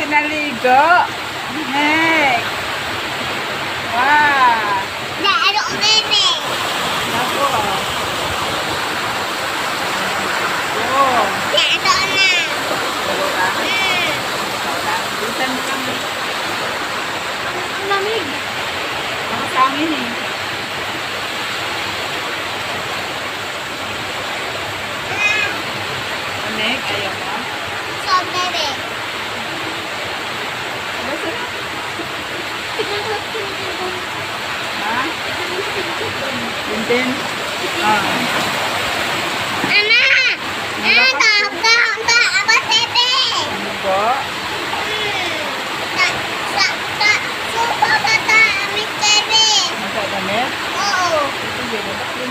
Ligo. Next. Wow. Dah ada bebe. Nako. Oh. Dah ada na. Dalo ka. Hmm. Bisan mo kami. Ang lamig. Mga sa amin eh. Anek, ayaw mo. So bebe. Basta na. Ha? Tintin? Ah. Ana. Ana tak tak apa bebe. Ano po? Hmm. Suka kata amik bebe. Masa damit? Oo. Sige, yun.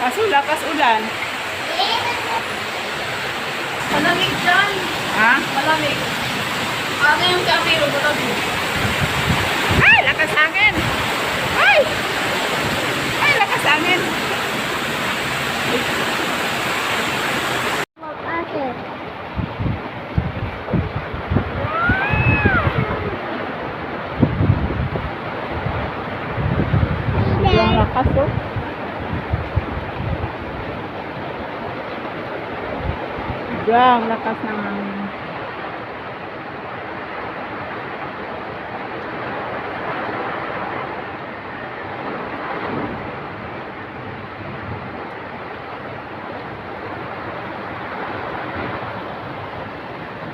Kaso lakas ulan. Malamig dyan. Ha? Malamig. Ano yung kapiro ko lang? Ay, lakas angin! Ay! Ay, lakas angin! Ate. Yung lakas oh. Yung lakas ng angin.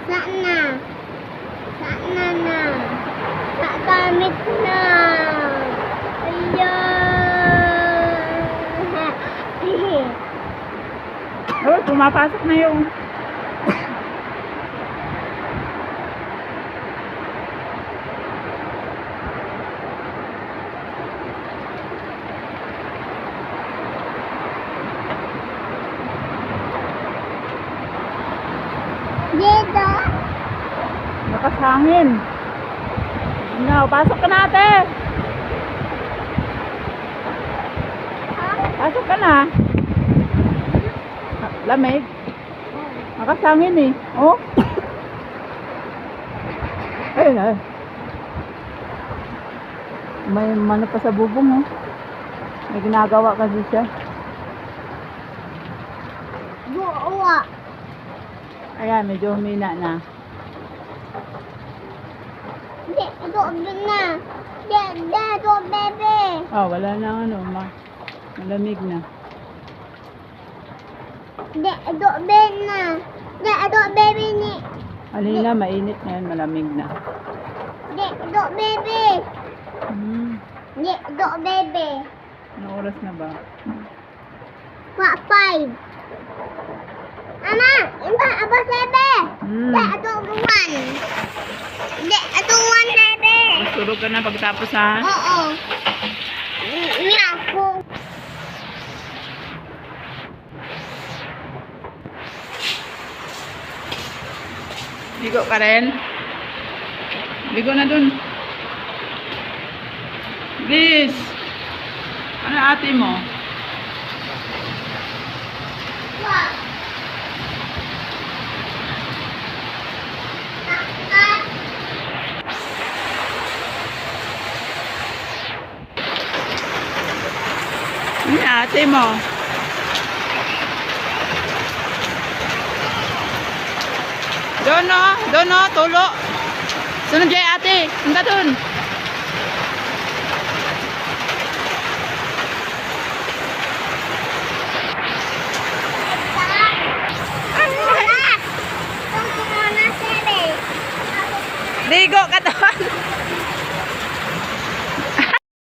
Sana. Sana na. Sa gamit na. Ayan. Oh, pumapasok na yung... Dito. Lakas hangin. No, pasok ka na ate. Pasok ka na. Lamig. Lakas hangin eh. Oh. Ayun ay. May mano pa sa bubong oh. May ginagawa kasi siya. Buwa. Ayan, medyo humina na. Di, ito na. Di, di, ito, bebe. Oh, wala na ano, ma malamig na. Di, ito, bebe na. Di, ito, bebe ni. Kanina mainit ngayon, malamig na. Di, ito, bebe. Hmm. Di, ito, bebe. Ano oras na ba? Wa, five. Ama, iba, apa, bebe. Hmm. Di, ito, one. Di, ito, one, bebe. Tulog ka na pagtapos ha? Oo. Ini Ligo ka rin? Ligo na dun. Please. Ano ate mo? Ano ate mo? Doon no, doon no, tulo. Sunod dyan ate, handa dun. Ligo ka doon.